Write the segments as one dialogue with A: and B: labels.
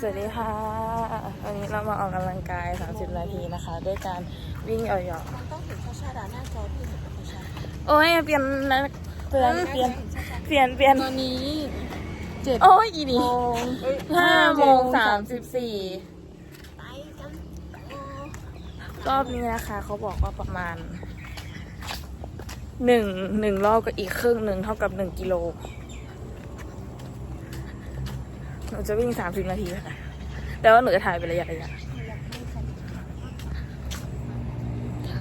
A: สวัสดีค่ะ วันนี้เรามาออกกำลังกาย 30 นาทีนะคะ ด้วยการวิ่งเหยาะ
B: ต้องเห็นช้าๆด่าหน้าจอพี่สุดช้า
A: ๆโอ้ยเปลี่ยนนะเปลี่ยนเปลี่ยนเปลี่ยนเปลี่ยน
B: ตอนนี้เจ็ด
A: โอ้ยอีนี่
B: โมง
A: ห้าโมงสามสิบสี่
B: ไปกัน
A: รอบนี้นะคะเขาบอกว่าประมาณหนึ่งหนึ่งรอบกับอีกครึ่งหนึ่งเท่ากับหนึ่งกิโลห นูจะวิ่งสามสิบนาทีค่ะแต่ว่าหนูจะถ่ายเป็นระยะระยะ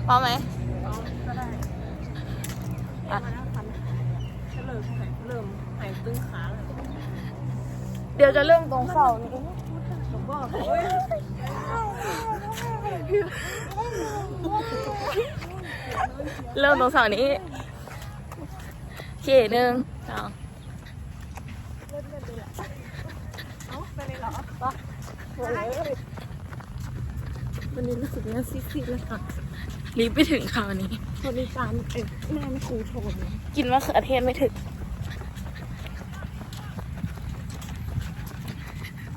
A: พร้อมไหมอะ
B: เริ่มหายตึงขาเลย
A: เดี๋ยวจะเริ่มตรงเสานี้
B: ผมบอก
A: เริ่มตรงเสานี้โอเคหนึ่งสอง
B: วันนี้รู้สึกหน้าซีดๆเลยค่ะ
A: รีบไปถึงค่ะวันนี้
B: บริการเอ็แม่ไม่ครูโทน
A: กินมะเขือเทศไม่ถึง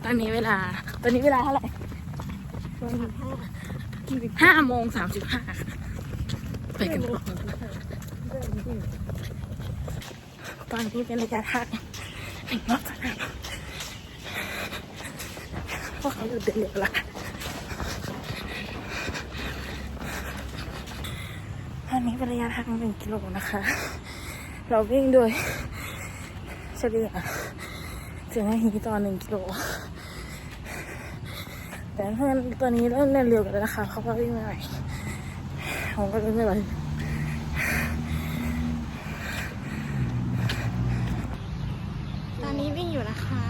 A: ตอนนี้เวลา ตอนนี้เวลาเท่าไหร่
B: วันที่ห้า
A: ห้าโมงสามสิบห้าไปกันต่อตอนนี้เป็นระยะทางหนึ่งรอบแล้ว พวกเขาอยู่เดินเร็วละตอนนี้เป็นระยะทางหนึ่งกิโลนะคะ เราวิ่งโดยเฉลี่ยถึงนาทีต่อหนึ่งกิโล แต่เพื่อนตอนนี้เริ่มเล่นเร็วกันแล้วนะคะ เขาก็วิ่งไม่ไหวผมก็วิ่งไม่ไหว
B: ตอนนี้วิ่งอยู่นะคะ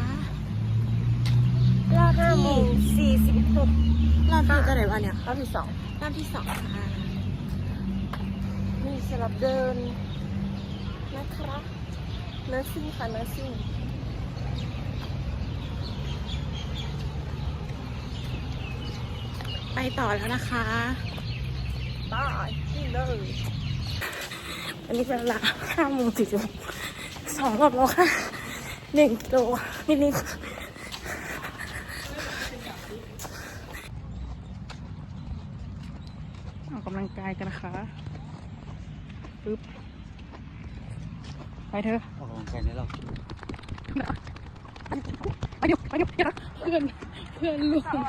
B: สี่สิบหกรอบที่เท่าไหร่วะเนี่ย
A: รอบที่สอง
B: รอบที่สองค่ะนี่สำหรับเดินนะครับเนอร์ซิ่งค่ะเนอร์ซิ่งไปต่อแล้วนะคะต่อที่เลย
A: อันนี้เป็นเวลาห้าโมงสี่สิบสองรอบแล้วค่ะหนึ่งกิโลนิดๆ ออกกำลังกายกันนะคะปึ๊บไปเถอะ
C: ออกกำลังกายในเรา
A: ไปเดี๋ยวไปเดี๋ยวเดี๋ยวเพื่อนเพื่อนลูกคือ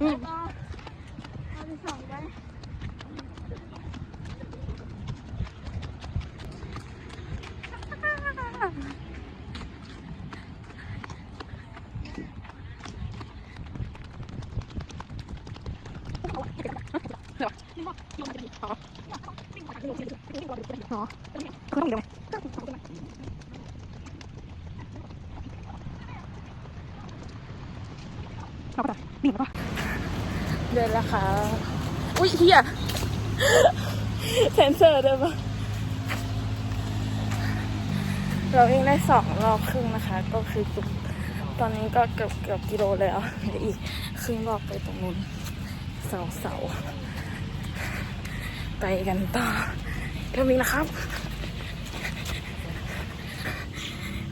A: ต้องเดี๋ เราก็จะวิ่งแล้วก็เดินแล้วค่ะ อุ้ยเฮียเซนเซอร์ด้วยปะเราวิ่งได้สองรอบครึ่งนะคะ ก็คือจุดตอนนี้ก็เกือบเกือบกิโลแล้วเหลืออีกครึ่งรอบไปตรงนู้น เสาเสาไปกันต่อเริ่มวิ่งนะครับ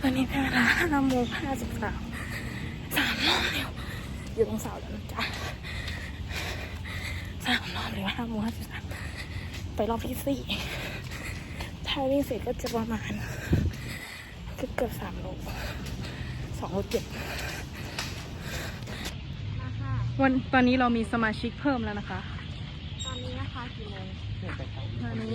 A: วันนี้เป็นเวลาห้าโมงห้าสิบสามสามรอบเร็วอยู่ตรงเสาแล้วนะจ๊ะสามรอบเร็วห้าโมงห้าสิบสามไปรอบที่สี่ถ้าวิ่งเสร็จก็จะประมาณเกือบเกือบสามโลสองโลเจ็ด
D: วันตอนนี้เรามีสมาชิกเพิ่มแล้วนะคะ
B: ตอนนี้นะคะกี่โมง
D: ตอนนี้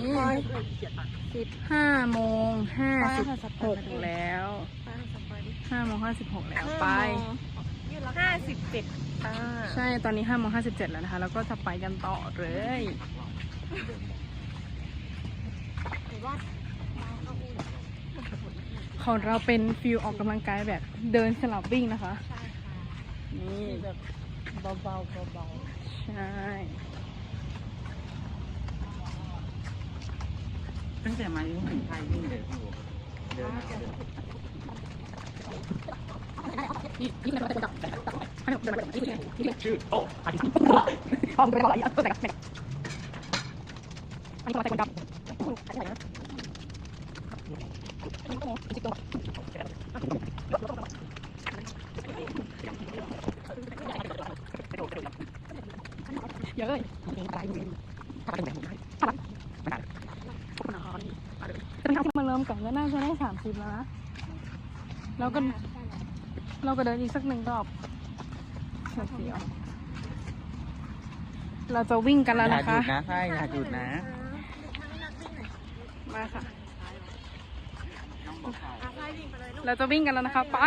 D: สิบห้าโมงห้าสิบหกแล้ว
B: ไปสปอยดิ
D: ห้าโมงห้าสิบหกแล้วไป
B: ห้าสิบเจ็ดอ่า
D: ใช่ตอนนี้ห้าโมงห้าสิบเจ็ดแล้วนะคะ แล้วก็จะไปกันต่อเลย
B: หรือว่า
D: ของเราเป็นฟิลออกกำลังกายแบบเดินสลับวิ่งนะคะ
B: ใช่ค่ะ
D: นี่
A: แบบ เบาๆเบา
D: ใช่
C: ตั้งแต่มายังไม่ถึงไทยวิ่งเลยพี่บัวเดินเดินชื่อโต๊ะอาทิตย์
D: พอมไปก่อนอีกตัวไหนกันอันนี้ก็ใส่คนดำอันนี้ไหนนะสิบตัว เยอะเลยแต่ถ้ามาเริ่มกันก็น่าจะได้สามสิบแล้วนะเราก็เราก็เดินอีกสักหนึ่งรอบเสียวเราจะวิ่งกันแล้ว
C: อย่า
D: นะ
C: หยุดนะใช่อย่าหยุดนะ
D: มาค่ะเราจะวิ่งกันแล้วนะคะ ไป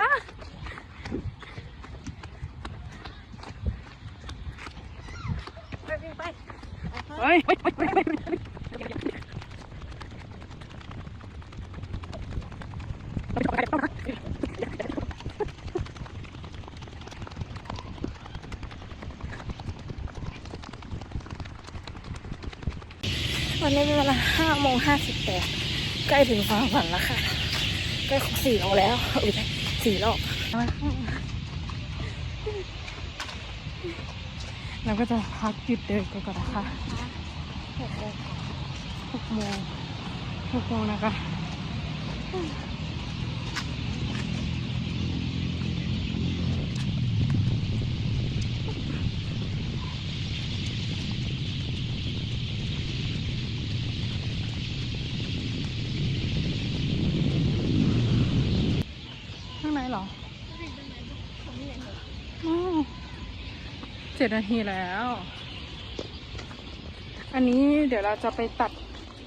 D: อะเฮ้ยเฮ้ยเฮ้ยเฮ้ยเฮ้ย วันนี้เป็นเวลาห้าโมงห้าสิบแปดใกล้ถึงฝั่งฝันแล้วค่ะ ใกล้ของสี่โลแล้วอุ้ยสี่รอบเราก็จะพักหยุดเดินกันก่อนนะคะหกโมงหกโมงหกโมงนะคะ ข้างในเหรออาวเจ็ดนาทีแล้ว อันนี้เดี๋ยวเราจะไปตัด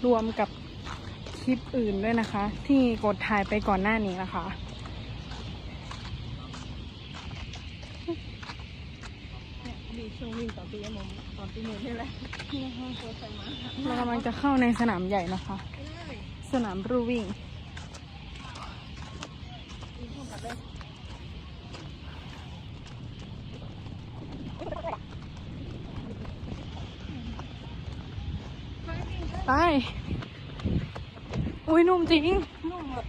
D: รวมกับคลิปอื่นด้วยนะคะ ที่กดถ่ายไปก่อนหน้านี้นะคะ
B: ดีช่วงวิ่งต่อปีอะมงต่อปีหนึ่งนี่แหละที่ห้องโค้ชใส่มา
D: เรากำลังจะเข้าในสนามใหญ่นะคะ สนามรูวิ่ง ไป อุ้ยนุ่มจริง นุ่มแบบ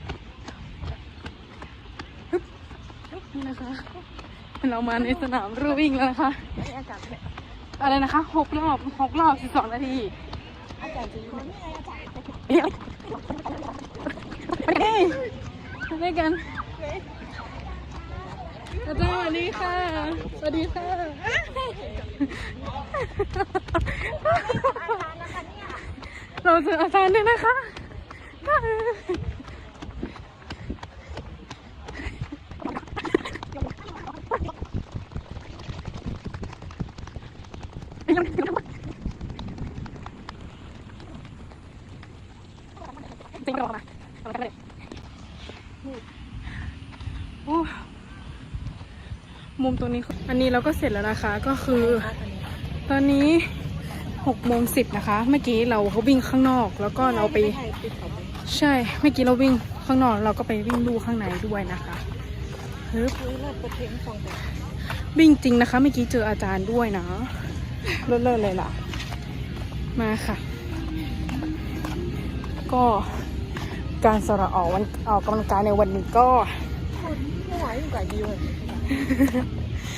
D: ฮึบฮึบนี่นะคะเรามาในสนามรูวิ่งแล้วนะคะ
B: อากาศเนี่ย
D: อะไรนะคะหกรอบหกรอบสิบสองนาที
B: อากาศจริงมันไม่อากาศ
D: เดี๋ยวไปเลยได้วยกันอาจารย์สวัสดีค่ะ สวัสดีค่ะเเราเจออาจารย์ด้วยนะคะ จริงเรามาเอาไปเลยโอ้มุมตรงนี้ อันนี้เราก็เสร็จแล้วนะคะ ก็คือ ตอนนี้ หกโมงสิบนะคะ เมื่อกี้เราเขาวิ่งข้างนอก แล้วก็เราไป ใช่ เมื่อกี้เราวิ่งข้างนอก เราก็ไปวิ่งดูข้างในด้วยนะคะฮึบ
B: เฮ้ยเราประเทศฟังแต่
D: วิ่งจริงนะคะ เมื่อกี้เจออาจารย์ด้วยนะเลิศๆเลยล่ะ มาค่ะ ก็การสระออกวันออกกำลังกายในวันนี้ก็
B: คนไม่ไหวอยู่กับยิว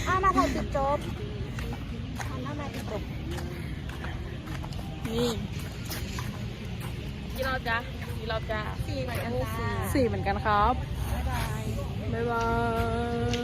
B: อะมาถ่ายจุดจบทำหน้ามาจุดจบ
D: นี่
B: กี่รอบจ้ะกี่รอบจ้ะสี่เหมือนกันจ้า
D: สี่เหมือนกันครับ
B: บ๊ายบาย
D: บ๊ายบาย